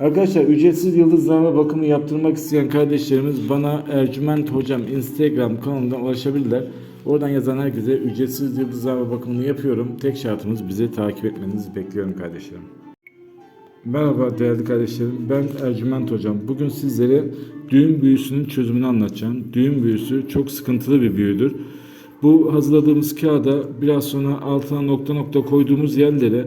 Arkadaşlar ücretsiz yıldızlama bakımı yaptırmak isteyen kardeşlerimiz bana Ercüment Hocam Instagram kanalından ulaşabilirler. Oradan yazan herkese ücretsiz yıldızlama bakımını yapıyorum. Tek şartımız bizi takip etmenizi bekliyorum kardeşlerim. Merhaba değerli kardeşlerim. Ben Ercüment Hocam. Bugün sizlere düğün büyüsünün çözümünü anlatacağım. Düğün büyüsü çok sıkıntılı bir büyüdür. Bu hazırladığımız kağıda biraz sonra altına nokta nokta koyduğumuz yerlere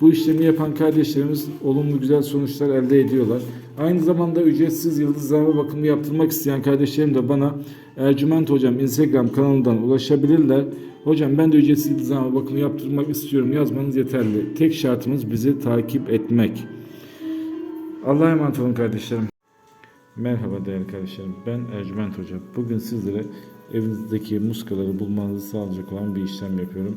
Bu işlemi yapan kardeşlerimiz olumlu güzel sonuçlar elde ediyorlar. Aynı zamanda ücretsiz yıldızlama bakımı yaptırmak isteyen kardeşlerim de bana Ercüment Hocam Instagram kanalından ulaşabilirler. Hocam ben de ücretsiz yıldızlama bakımı yaptırmak istiyorum yazmanız yeterli. Tek şartımız bizi takip etmek. Allah'a emanet olun kardeşlerim. Merhaba değerli kardeşlerim. Ben Ercüment Hoca. Bugün sizlere evinizdeki muskaları bulmanızı sağlayacak olan bir işlem yapıyorum.